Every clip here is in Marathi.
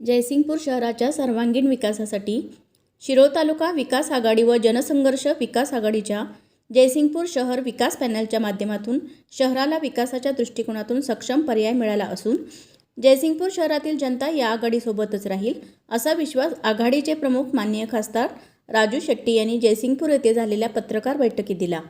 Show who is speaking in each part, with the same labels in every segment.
Speaker 1: जयसिंगपूर शहराच्या सर्वांगीण विकासासाठी शिरोळ तालुका विकास आघाडी व जनसंघर्ष विकास आघाडीच्या जयसिंगपूर शहर विकास पॅनलच्या माध्यमातून शहराला विकासाच्या दृष्टिकोनातून सक्षम पर्याय मिळाला असून जयसिंगपूर शहरातील जनता या आघाडीसोबतच राहील असा विश्वास आघाडीचे प्रमुख माननीय खासदार राजू शेट्टी यांनी जयसिंगपूर येथे झालेल्या पत्रकार बैठकीत दिला.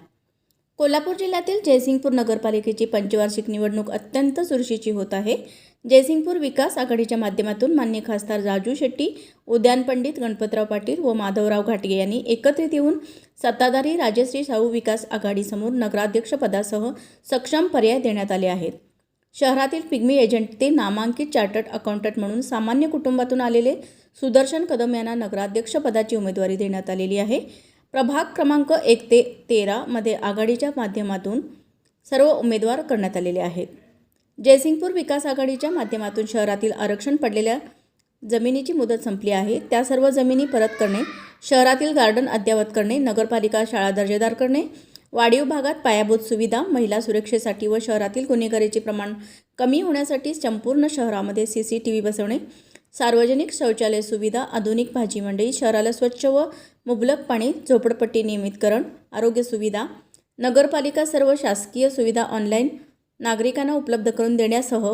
Speaker 1: कोल्हापूर जिल्ह्यातील जयसिंगपूर नगरपालिकेची पंचवार्षिक निवडणूक अत्यंत चुरशीची होत आहे. जयसिंगपूर विकास आघाडीच्या माध्यमातून मान्य खासदार राजू शेट्टी उद्यान पंडित गणपतराव पाटील व माधवराव घाटगे यांनी एकत्रित येऊन सत्ताधारी राजश्री शाहू विकास आघाडीसमोर नगराध्यक्षपदासह सक्षम पर्याय देण्यात आले आहेत. शहरातील पिग्मी एजंट ते नामांकित चार्टर्ड अकाउंटंट म्हणून सामान्य कुटुंबातून आलेले सुदर्शन कदम यांना नगराध्यक्षपदाची उमेदवारी देण्यात आलेली आहे. प्रभाग क्रमांक एक ते तेरामध्ये आघाडीच्या माध्यमातून सर्व उमेदवार करण्यात आलेले आहेत. जयसिंगपूर विकास आघाडीच्या माध्यमातून शहरातील आरक्षण पडलेल्या जमिनीची मुदत संपली आहे. त्या सर्व जमिनी परत करणे शहरातील गार्डन अद्ययावत करणे नगरपालिका शाळा दर्जेदार करणे वाढीव भागात पायाभूत सुविधा महिला सुरक्षेसाठी व शहरातील गुन्हेगारीचे प्रमाण कमी होण्यासाठी संपूर्ण शहरामध्ये सी सी टी व्ही बसवणे सार्वजनिक शौचालय सुविधा आधुनिक भाजी मंडई शहराला स्वच्छ व मुबलक पाणी झोपडपट्टी नियमितकरण आरोग्य सुविधा नगरपालिका सर्व शासकीय सुविधा ऑनलाईन नागरिकांना उपलब्ध करून देण्यासह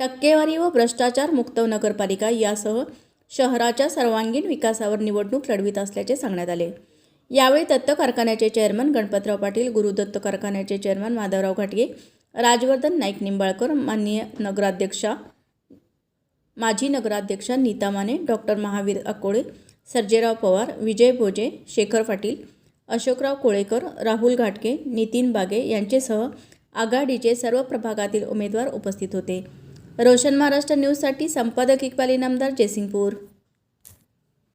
Speaker 1: टक्केवारी व भ्रष्टाचार मुक्त नगरपालिका यासह शहराच्या सर्वांगीण विकासावर निवडणूक लढवित असल्याचे सांगण्यात आले. यावेळी दत्त कारखान्याचे चेअरमन गणपतराव पाटील गुरुदत्त कारखान्याचे चेअरमन माधवराव घाटगे राजवर्धन नाईक निंबाळकर माननीय नगराध्यक्षा माजी नगराध्यक्षा नीता माने डॉक्टर महावीर अकोळे सर्जेराव पवार विजय भोजे शेखर पाटील अशोकराव कोळेकर राहुल घाटके नितीन बागे यांचेसह आघाडीचे सर्व प्रभागातील उमेदवार उपस्थित होते. रोशन महाराष्ट्र न्यूजसाठी संपादक इक्बाली नामदार जयसिंगपूर.